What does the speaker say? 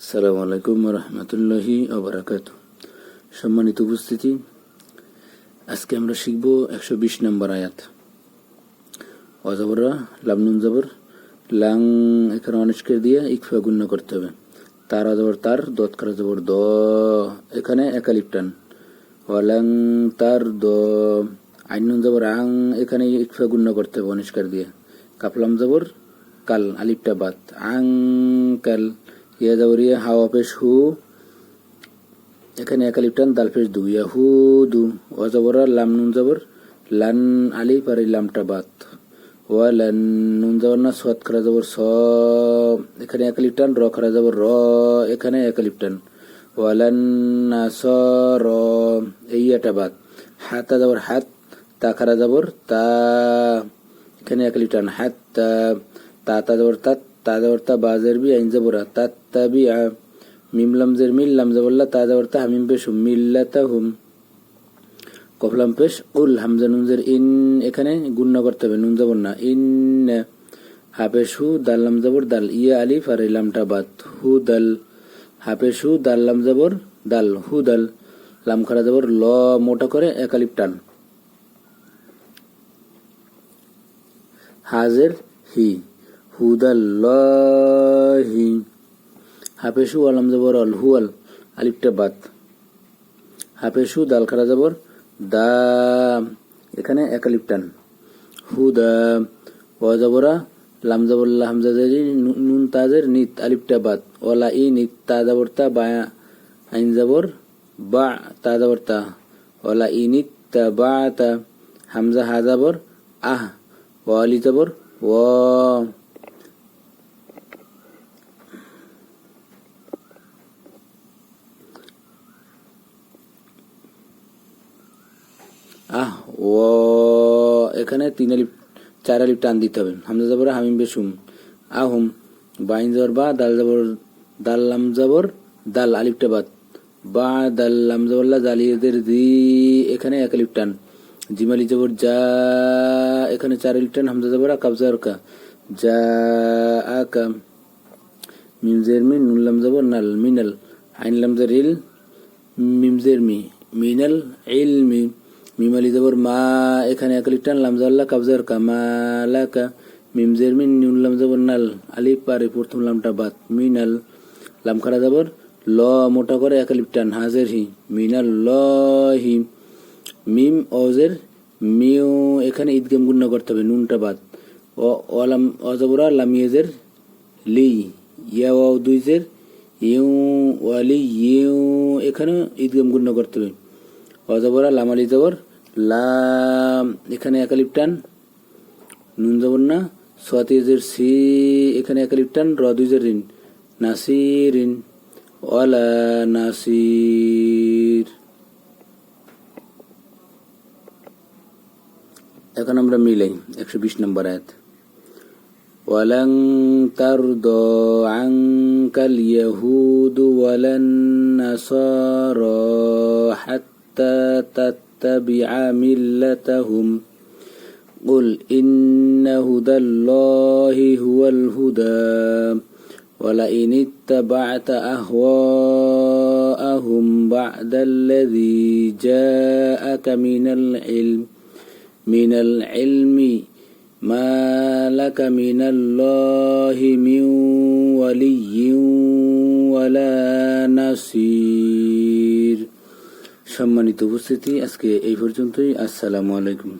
আসসালামু আলাইকুম রহমতুল্লাহি ওবরাকাত। সম্মানিত উপস্থিতি, আজকে আমরা শিখব একশো বিশ নম্বর আয়াত। অজবররা লামনুন জবর, লাং এখানে অনিষ্কের দিয়ে ইকফা গুণ্য করতে হবে। তার অজবর তার, দত করা জবর দ। এখানে একালিপটান ওয়ালাং তার দ। আইনুন জবর আং, এখানে ইকফা গুণ্য করতে হবে অনিষ্কার দিয়ে। কাপলাম জবর, কাল আলিপটা বাদ। আং, কাল। ইয়া ইয়া হাওয়া পেশ হু এখানে একালিপটান দাল পেশ দু ইয়া হু দু অজবর লাম নুন জবর লান আলি পারি লামটা বাত ওয়া লান নুন জবর না সৎ খারা জবর স এখানে একালিপটান র খারা জবর র এখানে একালিপটান ওয়ালান না স র এই এটা বাত হাতা জবর হাত তা খারা জবর তা এখানে একালিপটান হাত তা তা তা জবর তাত তা জবর তা বাজের বি আইন জবরা তাত তা বি আ মিম লামজের মিল লাম জবল্লা তা হামিম পেশ হুম মিল্লাতা হুম। কফলাম পেশ উল হামজা নুনজের ইন এখানে গুণ্য করতে হবে, নুন জবর না। ইন হাফেশ দাল লাম জবর দাল ইয়া আলিফ আর লামটা বাদ। হু দাল হাফেশ দাল লাম জবর দাল, হু দাল লাম খারা জবর ল মোটা করে একালিপ টান। হাজের হি হুদাল্লাহি। হাফেশু আলাম জবর অল হুয়াল, আলিফটা বাদ। হাফেশু দাল খারা জবর দা এখানে একালিপটান হুদা, ও জবরা, লাম জবল্লা হামজাজারি নুন তাজের নিত, আলিফটা বাদ। ওলা ই নিত, তা জবর তা, বা আইন জবর, বা তা জবর তা। ওলা ই নিত, তা, বা তা। হামজা হা জবর, আহ। ও আলি জবর, ও। আহ, ও, এখানে তিন আলিপ চার আলিপ টান দিতে হবে। হামজা জবর, হামিম বেসুম। আহুম, বাইন জবর, বা দাল জবর, দাল লাম জবর, দাল আলিপটা বাদ। বা দাল লাম জবরলা জালিয়াদের দি, এখানে এক আলিপ টান। জিমালি জবর, যা, এখানে চার আলিপ টান। হামজা জবর কাবজা রকা যা আকা মিমজের মিন নুন লাম জবর, নাল মিনাল। আইন লাম জের ইল মিমজের মি, মিনাল ইলমি মিমালি জবর মা এখানে একালিপ টান লামজাল্লা কাবজার কামালাকা মিমজের মিন নুন লাম জবর নাল আলিফ পারে প্রথম লামটা বাদ মিনাল লাম খারা জবর ল মোটা করে একালিপ টান হাজের হি মিনাল ল হি মিম অজের মিউ এখানে ঈদগাম গুণ্য করতে হবে নুনটা বাদ ও অলাম অজবরা লামিয়েজের লি ইয়া ও দুইজের ইউ ওয়ালি ইউ এখানে ঈদগাম গুণ্য করতে হবে অজবরা লামালি জবর লাম এখানে একালিপ টান নুন জবর না সোয়াতিজের সি এখানে একালিপ টান র দুইজের ঋণ নাসির ঋণ ওয়ালা নাসির এখন আমরা মিলাই একশো বিশ নম্বর আয়াত ولن ترضى عنك اليهود ولا النصارى حتى تتبع ملتهم. قل إن هدى الله هو الهدى. ولئن اتبعت أهواءهم بعد الذي جاءك من العلم. من العلم ما لك من الله من ولي ولا نصير. সম্মানিত উপস্থিতি। আজকে এই পর্যন্তই। আসসালামু আলাইকুম।